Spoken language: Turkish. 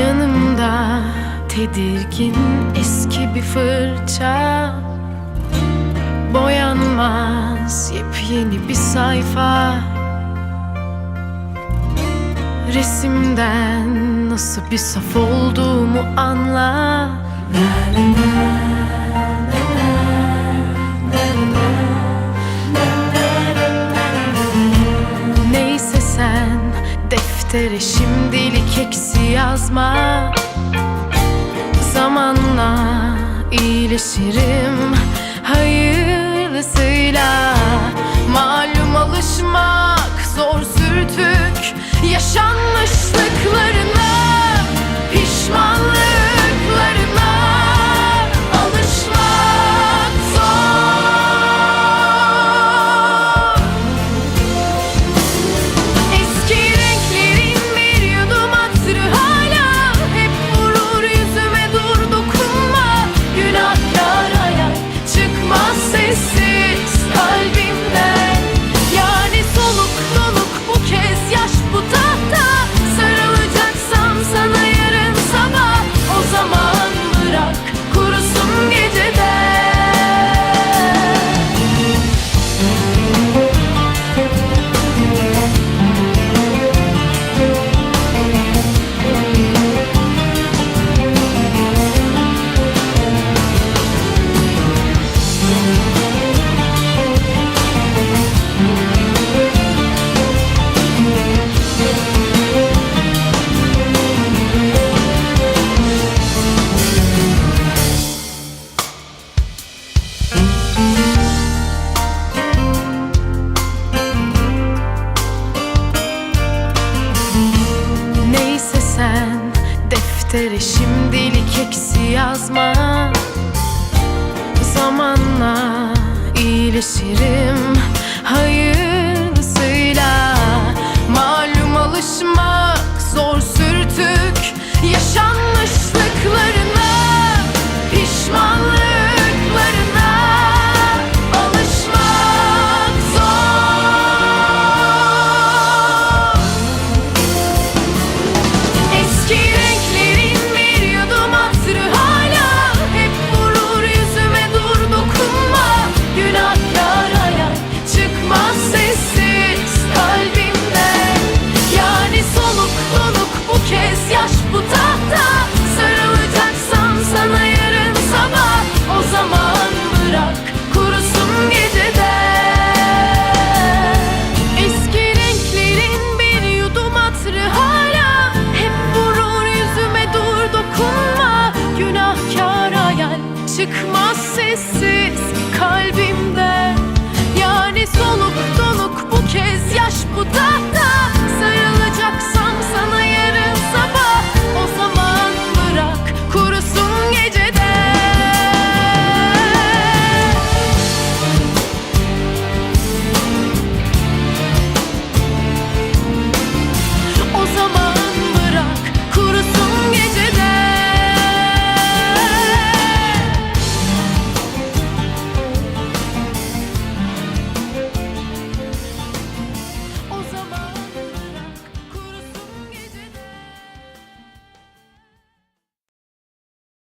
Yanımda tedirgin eski bir fırça. Boyanmaz yepyeni bir sayfa. Resimden nasıl bir saf olduğumu anlar deftere şimdilik eksi yazma. Zamanla iyileşirim hayırlısıyla. Malum alışmak zor yazma. Zamanla iyileşirim. Hayır. 不得。